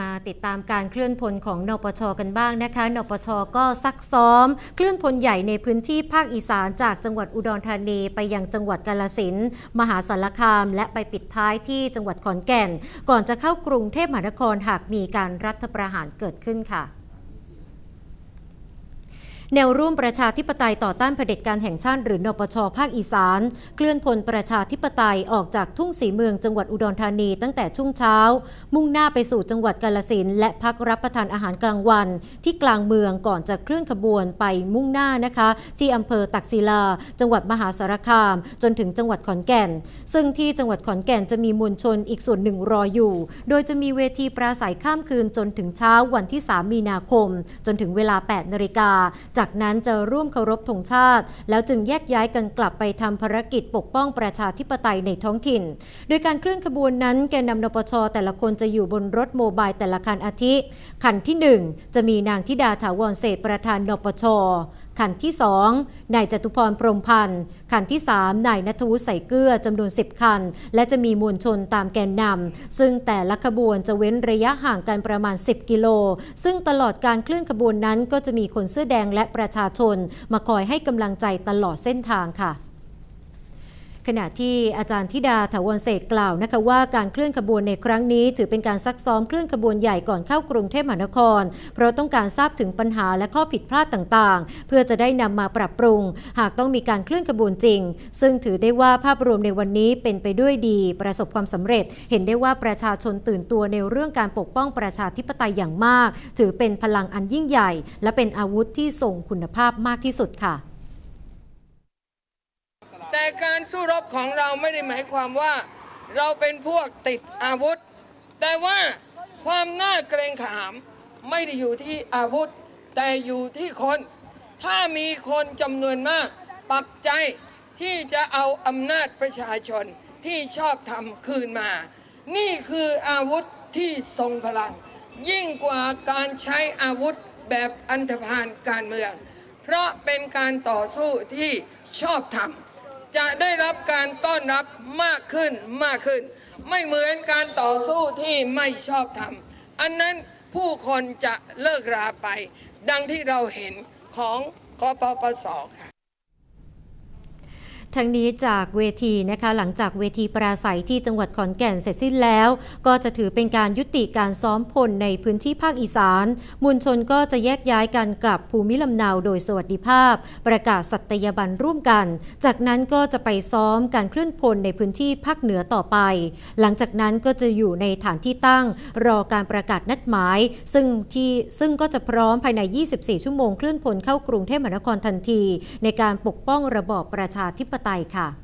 มาติดตามการเคลื่อนพลของนปชกันบ้างนะคะ นปชก็ซักซ้อม เคลื่อนพลใหญ่ในพื้นที่ภาคอีสานจากจังหวัดอุดรธานีไปยังจังหวัดกาลสินมหาสารคาม และไปปิดท้ายที่จังหวัดขอนแก่น ก่อนจะเข้ากรุงเทพมหานครหากมีการรัฐประหารเกิดขึ้นค่ะ แนวร่วมประชาธิปไตยต่อต้านเผด็จการแห่งชาติหรือนปชภาคอีสาน เคลื่อนพลประชาธิปไตยออกจากทุ่งสีเมืองจังหวัดอุดรธานีตั้งแต่ช่วงเช้า มุ่งหน้าไปสู่จังหวัดกาลสินและพักรับประทานอาหารกลางวัน ที่กลางเมืองก่อนจะเคลื่อนขบวนไปมุ่งหน้านะคะ ที่อำเภอตักศิลา จังหวัดมหาสารคาม จนถึงจังหวัดขอนแก่น ซึ่งที่จังหวัดขอนแก่นจะมีมวลชนอีกส่วนหนึ่งรออยู่ โดยจะมีเวทีปราศัยข้ามคืนจนถึงเช้าวันที่ 3 มีนาคม จนถึงเวลา 8 นาฬิกาจากนั้นจะร่วมเคารพธงชาติ แล้วจึงแยกย้ายกันกลับไปทำภารกิจปกป้องประชาธิปไตยในท้องถิ่น โดยการเคลื่อนขบวนนั้นแกนนำนปชแต่ละคนจะอยู่บนรถโมบายแต่ละคันอาทิ คันที่ 1 จะมีนางธิดาถาวรเศษประธานนปชขันที่ 2 นายจตุพรพรมพันธ์ ขันที่ 3 นายนัทวุฒิใส่เกลือจำนวน 10 คัน และจะมีมวลชนตามแกนนำ ซึ่งแต่ละขบวนจะเว้นระยะห่างกันประมาณ 10 กิโล ซึ่งตลอดการเคลื่อนขบวนนั้นก็จะมีคนเสื้อแดงและประชาชน มาคอยให้กำลังใจตลอดเส้นทางค่ะ ขณะที่อาจารย์ธิดาถาวรเศษกล่าวนะคะว่าการเคลื่อนขบวนในครั้งนี้ ถือเป็นการซักซ้อมเคลื่อนขบวนใหญ่ก่อนเข้ากรุงเทพมหานคร เพราะต้องการทราบถึงปัญหาและข้อผิดพลาดต่างๆ เพื่อจะได้นำมาปรับปรุง หากต้องมีการเคลื่อนขบวนจริง ซึ่งถือได้ว่าภาพรวมในวันนี้เป็นไปด้วยดี ประสบความสำเร็จ เห็นได้ว่าประชาชนตื่นตัวในเรื่องการปกป้องประชาธิปไตยอย่างมาก ถือเป็นพลังอันยิ่งใหญ่ และเป็นอาวุธที่ทรงคุณภาพมากที่สุดค่ะ การสู้รบของเราไม่ได้หมายความว่า เราเป็นพวกติดอาวุธ แต่ว่าความน่าเกรงขามไม่ได้อยู่ที่อาวุธ แต่อยู่ที่คน ถ้ามีคนจำนวนมาก ปักใจที่จะเอาอำนาจประชาชนที่ชอบทำคืนมา นี่คืออาวุธที่ทรงพลัง ยิ่งกว่าการใช้อาวุธแบบอันธพาลการเมือง เพราะเป็นการต่อสู้ที่ชอบธรรม จะได้รับการต้อนรับมากขึ้นมากขึ้น ไม่เหมือนการต่อสู้ที่ไม่ชอบธรรม อันนั้นผู้คนจะเลิกราไป ดังที่เราเห็นของกปปสค่ะ ทั้งนี้จากเวทีนะคะหลังจากเวทีปราศัยที่จังหวัดขอนแก่นเสร็จสิ้นแล้ว ก็จะถือเป็นการยุติการซ้อมพลในพื้นที่ภาคอีสาน มวลชนก็จะแยกย้ายกันกลับภูมิลำเนาโดยสวัสดิภาพ ประกาศสัตยาบันร่วมกัน จากนั้นก็จะไปซ้อมการเคลื่อนพลในพื้นที่ภาคเหนือต่อไป หลังจากนั้นก็จะอยู่ในฐานที่ตั้ง รอการประกาศนัดหมาย ซึ่งที่ซึ่งก็จะพร้อมภายใน 24 ชั่วโมงเคลื่อนพลเข้ากรุงเทพมหานครทันที ในการปกป้องระบอบประชาธิปไตยไตยค่ะ